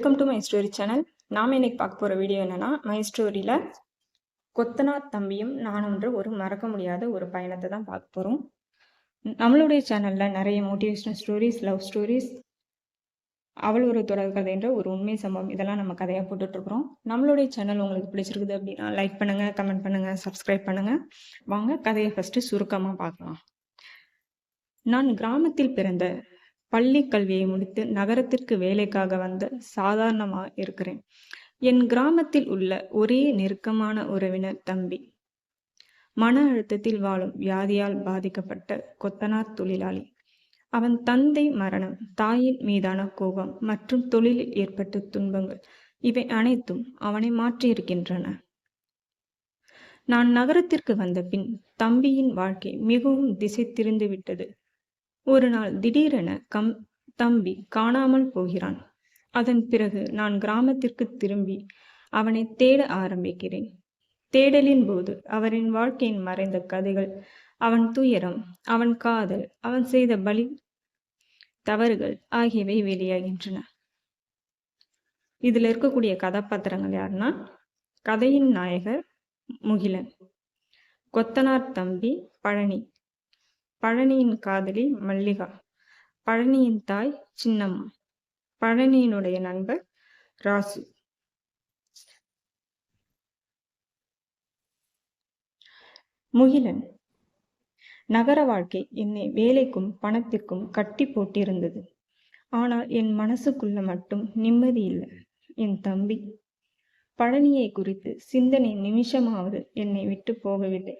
Welcome to my story channel நாம் இன்னைக்கு பார்க்க போகிற வீடியோ என்னென்னா மை ஸ்டோரியில் கொத்தனார் தம்பியும் நானும்ன்ற ஒரு மறக்க முடியாத ஒரு பயணத்தை தான் பார்க்க போகிறோம் நம்மளுடைய சேனலில் நிறைய மோட்டிவேஷனல் ஸ்டோரிஸ் லவ் ஸ்டோரிஸ் அவள் ஒரு தொடர்கதைன்ற ஒரு உண்மை சம்பவம் இதெல்லாம் நம்ம கதையாக போட்டுட்ருக்குறோம் நம்மளுடைய சேனல் உங்களுக்கு பிடிச்சிருக்குது அப்படின்னா லைக் பண்ணுங்கள் கமெண்ட் பண்ணுங்கள் சப்ஸ்கிரைப் பண்ணுங்கள் வாங்க கதையை ஃபஸ்ட்டு சுருக்கமாக பார்க்கலாம். நான் கிராமத்தில் பிறந்த பள்ளி கல்வியை முடித்து நகரத்திற்கு வேலைக்காக வந்த சாதாரணமாக இருக்கிறேன். என் கிராமத்தில் உள்ள ஒரே நெருக்கமான உறவினர் தம்பி. மன அழுத்தத்தில் வாழும் வியாதியால் பாதிக்கப்பட்ட கொத்தனார் தொழிலாளி. அவன் தந்தை மரணம் தாயின் மீதான கோபம் மற்றும் தொழிலில் ஏற்பட்ட துன்பங்கள் இவை அனைத்தும் அவனை மாற்றியிருக்கின்றன. நான் நகரத்திற்கு வந்த பின் தம்பியின் வாழ்க்கை மிகவும் திசை திருந்து விட்டது ஒரு நாள் திடீரென கம் தம்பி காணாமல் போகிறான். அதன் பிறகு நான் கிராமத்திற்கு திரும்பி அவனை தேட ஆரம்பிக்கிறேன். தேடலின் போது அவரின் வாழ்க்கையின் மறைந்த கதைகள் அவன் துயரம் அவன் காதல் அவன் செய்த பலி தவறுகள் ஆகியவை வெளியாகின்றன. இதில் இருக்கக்கூடிய கதாபாத்திரங்கள் யாருன்னா கதையின் நாயகர் முகிலன் கொத்தனார் தம்பி பழனி பழனியின் காதலி மல்லிகா. பழனியின் தாய் சின்னம்மா. பழனியினுடைய நண்பர் ராசு. முகிலன். நகர வாழ்க்கை என்னை வேலைக்கும் பணத்திற்கும் கட்டி போட்டிருந்தது. ஆனால் என் மனசுக்குள்ள மட்டும் நிம்மதி இல்லை. என் தம்பி. பழனியை குறித்து சிந்தனை நிமிஷமாவது என்னை விட்டு போகவில்லை.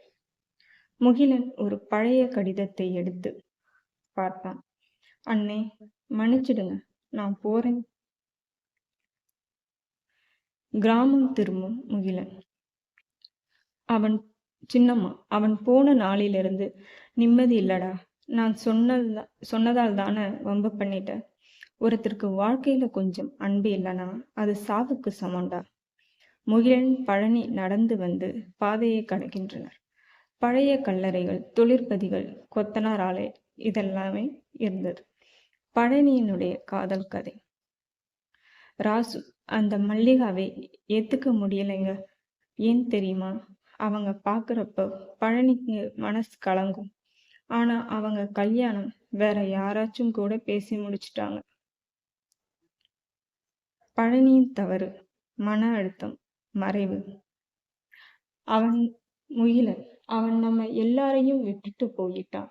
முகிலன் ஒரு பழைய கடிதத்தை எடுத்து பார்த்தான். அண்ணே மன்னிச்சிடுங்க நான் போறேன். கிராமம் திரும்பும் முகிலன். அவன் சின்னம்மா அவன் போன நாளிலிருந்து நிம்மதி இல்லடா. நான் சொன்னதா சொன்னதால் தானே வம்பு பண்ணிட்டேன். ஒருத்தருக்கு வாழ்க்கையில கொஞ்சம் அன்பு இல்லைனா அது சாவுக்கு சமண்டா முகிலன் பழனி நடந்து வந்து பாதையை கடக்கின்றனர். பழைய கல்லறைகள் தொழிற்பதிகள் கொத்தனார் ஆலை இதெல்லாமே இருந்தது. பழனியினுடைய காதல் கதை. ராசு அந்த மல்லிகாவை ஏத்துக்க முடியலைங்க. ஏன் தெரியுமா? அவங்க பார்க்குறப்ப பழனிக்கு மனசு கலங்கும். ஆனா அவங்க கல்யாணம் வேற யாராச்சும் கூட பேசி முடிச்சிட்டாங்க. பழனியின் தவறு மன அழுத்தம் மறைவு. அவன் முயல அவன் நம்ம எல்லாரையும் விட்டுட்டு போயிட்டான்.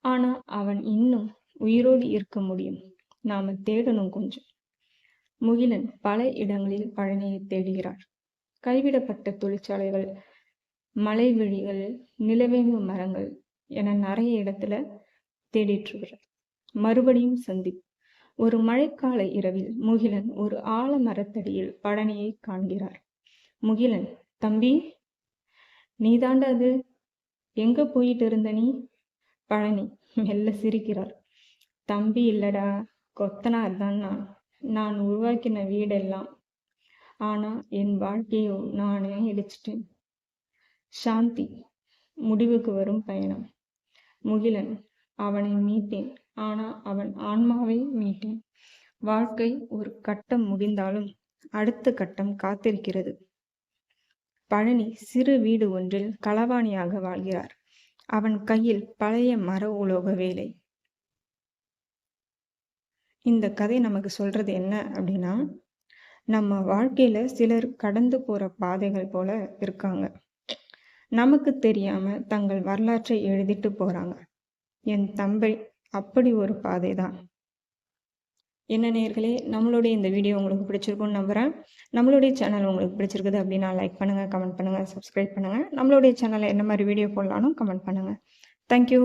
ஆனா அவன் இன்னும் உயிரோடு இருக்க முடியும். நாம தேடணும் கொஞ்சம். முகிலன் பல இடங்களில் பழனியை தேடுகிறார். கைவிடப்பட்ட தொழிற்சாலைகள் மலைவெளிகள் நிலவேம்பு மரங்கள் என நிறைய இடத்துல தேடிட்டு மறுபடியும் சந்தி ஒரு மழைக்கால இரவில் முகிலன் ஒரு ஆலமரத்தடியில் பழனியை காண்கிறார். முகிலன் தம்பி நீதாண்டா அது? எங்க போயிட்டு இருந்த நீ? பழனி. மெல்ல சிரிக்கிறார். தம்பி இல்லடா. கொத்தனார் தான் நான். நான் உருவாக்கின வீடெல்லாம். ஆனா என் வாழ்க்கையை நானே இடிச்சிட்டேன். சாந்தி. முடிவுக்கு வரும் பயணம். முகிலன். அவனை மீட்டேன். ஆனா அவன் ஆன்மாவை மீட்டேன். வாழ்க்கை ஒரு கட்டம் முடிந்தாலும் அடுத்த கட்டம் காத்திருக்கிறது. பழனி சிறு வீடு ஒன்றில் களவாணியாக வாழ்கிறார். அவன் கையில் பழைய மர உலோக வேலை. இந்த கதை நமக்கு சொல்றது என்ன அப்படின்னா நம்ம வாழ்க்கையில சிலர் கடந்து போற பாதைகள் போல இருக்காங்க. நமக்கு தெரியாம தங்கள் வரலாற்றை எழுதிட்டு போறாங்க. என் தம்பை அப்படி ஒரு பாதை தான் என்ன நேர்களே நம்மளுடைய இந்த வீடியோ உங்களுக்கு பிடிச்சிருக்கும்னு நம்புகிறேன் நம்மளுடைய சேனல் உங்களுக்கு பிடிச்சிருக்குது அப்படின்னா லைக் பண்ணுங்கள் கமெண்ட் பண்ணுங்கள் சப்ஸ்கிரைப் பண்ணுங்கள் நம்மளுடைய சேனலில் என்ன மாதிரி வீடியோ போடலானும் கமெண்ட் பண்ணுங்கள் தேங்க்யூ